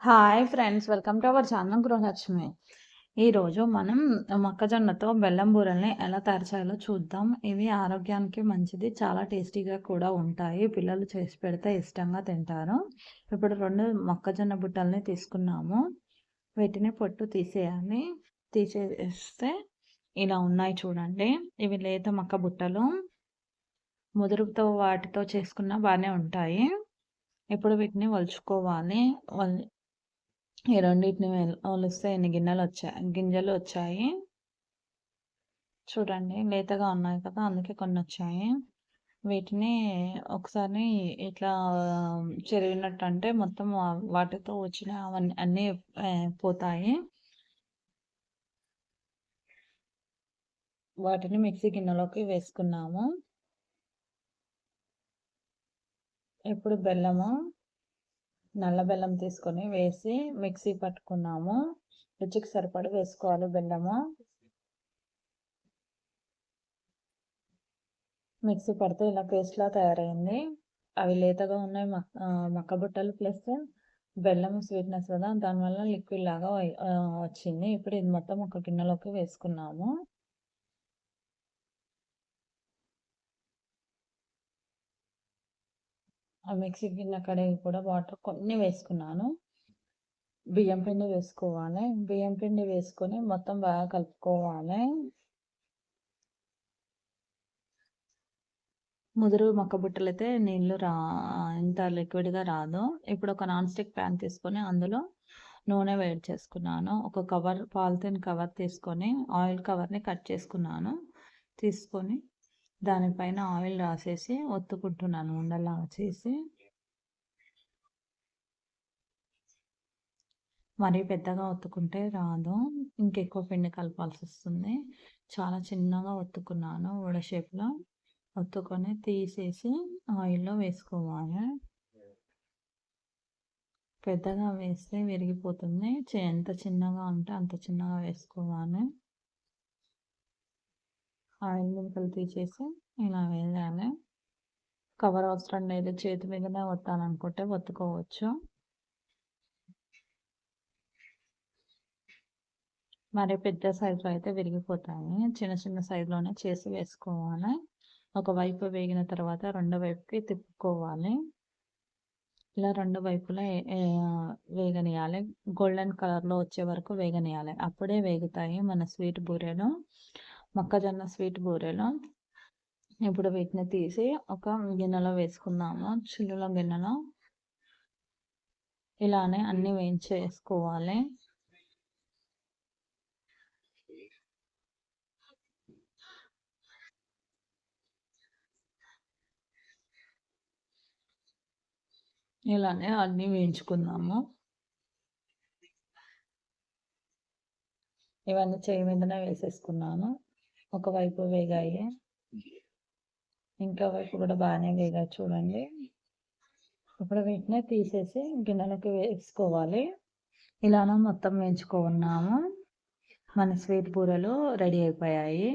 Hi friends welcome to our channel Gruhalakshmi ఈరోజు మనం మొక్కజొన్నతో బెల్లం బూరల్ని ఎలా తయారు చేయాలో చూద్దాం. ఇవి ఆరోగ్యానికి మంచిది చాలా టేస్టీగా కూడా ఉంటాయి. పిల్లలు చేసి పెడితే ఇష్టంగా తింటారు. ఇప్పుడు రెండు మొక్కజొన్న బుట్టల్ని తీసుకున్నాము. వీటిని పొట్టు తీసేయాలి. తీసేస్తే ఇలా ఉన్నాయి చూడండి. ఇవి లేత మొక్క బుట్టలు. ముదురుతో వాటితో చేసుకున్న బాగానే ఉంటాయి. ఇప్పుడు వీటిని వలుచుకోవాలి. ఈ రెండింటిని వలిస్తే ఎన్ని గిన్నెలు వచ్చాయి గింజలు వచ్చాయి? చూడండి లేతగా ఉన్నాయి కదా అందుకే కొన్ని వచ్చాయి. వీటిని ఒకసారి ఇట్లా చెరిగినట్టు అంటే మొత్తం వాటితో వచ్చిన అవన్నీ అన్నీ పోతాయి. వాటిని మిక్సీ గిన్నెలోకి వేసుకున్నాము. ఇప్పుడు బెల్లము. నల్ల బెల్లం తీసుకొని వేసి మిక్సీ పట్టుకున్నాము. రుచికి సరిపడి వేసుకోవాలి బెల్లము. మిక్సీ పడితే ఇలా పేస్ట్లా తయారైంది. అవి లేతగా ఉన్నాయి మక్క బుట్టలు ప్లస్ బెల్లం స్వీట్నెస్ కదా దానివల్ల లిక్విడ్ లాగా వచ్చింది. ఇప్పుడు ఇది మొత్తం ఒక గిన్నెలోకి వేసుకున్నాము. ఆ మిక్సీ గిన్నె కడిగి కూడా వాటర్ కొన్ని వేసుకున్నాను. బియ్యం పిండి వేసుకోవాలి. బియ్యం పిండి వేసుకొని మొత్తం బాగా కలుపుకోవాలి. ముదురు మొక్క బుట్టలు అయితే నీళ్ళు రా ఇంత లిక్విడ్గా రాదు. ఇప్పుడు ఒక నాన్ స్టిక్ ప్యాన్ తీసుకొని అందులో నూనె వేడి చేసుకున్నాను. ఒక కవర్ పాలిథిన్ కవర్ తీసుకొని ఆయిల్ కవర్ని కట్ చేసుకున్నాను. తీసుకొని దానిపైన ఆయిల్ రాసేసి ఒత్తుకుంటున్నాను ఉండలాగా చేసి. మరీ పెద్దగా ఒత్తుకుంటే రాదు. ఇంకెక్కువ పిండి కలపాల్సి వస్తుంది చాలా చిన్నగా ఒత్తుకున్నాను వడ షేప్లో. ఒత్తుకొని తీసేసి ఆయిల్లో వేసుకోవాలి. పెద్దగా వేస్తే విరిగిపోతుంది. ఎంత చిన్నగా ఉంటే అంత చిన్నగా వేసుకోవాలి. ఆయిల్ ముక్కలు తీసేసి ఇలా వేయాలి. కవర్ అవసరం లేదు చేతి మీదనే వత్తాలనుకుంటే వత్తుకోవచ్చు మరి పెద్ద సైజులో అయితే విరిగిపోతాయి. చిన్న చిన్న సైజులోనే చేసి వేసుకోవాలి. ఒకవైపు వేగిన తర్వాత రెండో వైపుకి తిప్పుకోవాలి. ఇలా రెండు వైపులా వేగనియాలి గోల్డెన్ కలర్లో వచ్చే వరకు వేగనియాలి అప్పుడే వేగుతాయి మన స్వీట్ బూరెలు. మొక్కజొన్న స్వీట్ బూరెలు ఇప్పుడు వీటిని తీసి ఒక గిన్నెలో వేసుకుందాము. చిల్లుల గిన్నెలో ఇలానే అన్నీ వేయించేసుకోవాలి. ఇలానే అన్నీ వేయించుకుందాము. ఇవన్నీ చేయి మీదనే వేసేసుకున్నాను. ఒకవైపు వేగాయి. ఇంకా వైపు కూడా బాగానే వేగాయి చూడండి. ఇప్పుడు వీటిని తీసేసి గిన్నెలోకి వేసుకోవాలి. ఇలానే మొత్తం వేయించుకున్నాము. మన స్వీట్ బూరలు రెడీ అయిపోయాయి.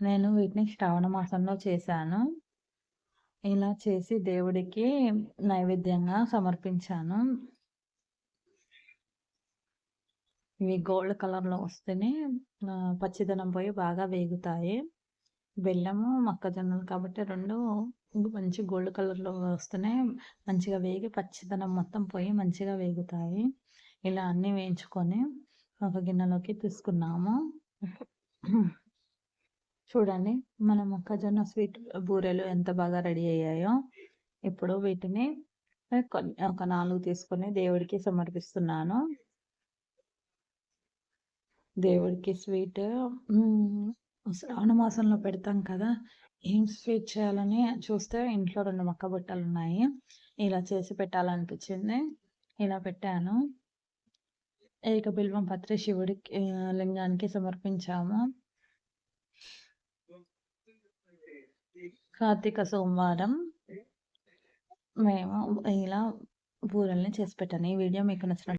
నేను వీటిని శ్రావణ మాసంలో చేశాను. ఇలా చేసి దేవుడికి నైవేద్యంగా సమర్పించాను. ఇవి గోల్డ్ కలర్లో వస్తేనే పచ్చిదనం పోయి బాగా వేగుతాయి. బెల్లము మొక్కజొన్నలు కాబట్టి రెండు మంచి గోల్డ్ కలర్లో వస్తేనే మంచిగా వేగి పచ్చిదనం మొత్తం పోయి మంచిగా వేగుతాయి. ఇలా అన్నీ వేయించుకొని ఒక గిన్నెలోకి తీసుకున్నాము. చూడండి మన మొక్కజొన్న స్వీట్ బూరెలు ఎంత బాగా రెడీ అయ్యాయో. ఇప్పుడు వీటిని ఒక నాలుగు తీసుకొని దేవుడికి సమర్పిస్తున్నాను. దేవుడికి స్వీట్. శ్రావణ మాసంలో పెడతాం కదా ఏం స్వీట్ చేయాలని చూస్తే ఇంట్లో రెండు మక్క బుట్టలు ఉన్నాయి ఇలా చేసి పెట్టాలనిపించింది. ఇలా పెట్టాను. ఏక బిల్వం పత్రి శివుడికి లింగానికి సమర్పించాము. కార్తీక సోమవారం మేము ఇలా పూరల్ని చేసి పెట్టాను. ఈ వీడియో మీకు నచ్చిన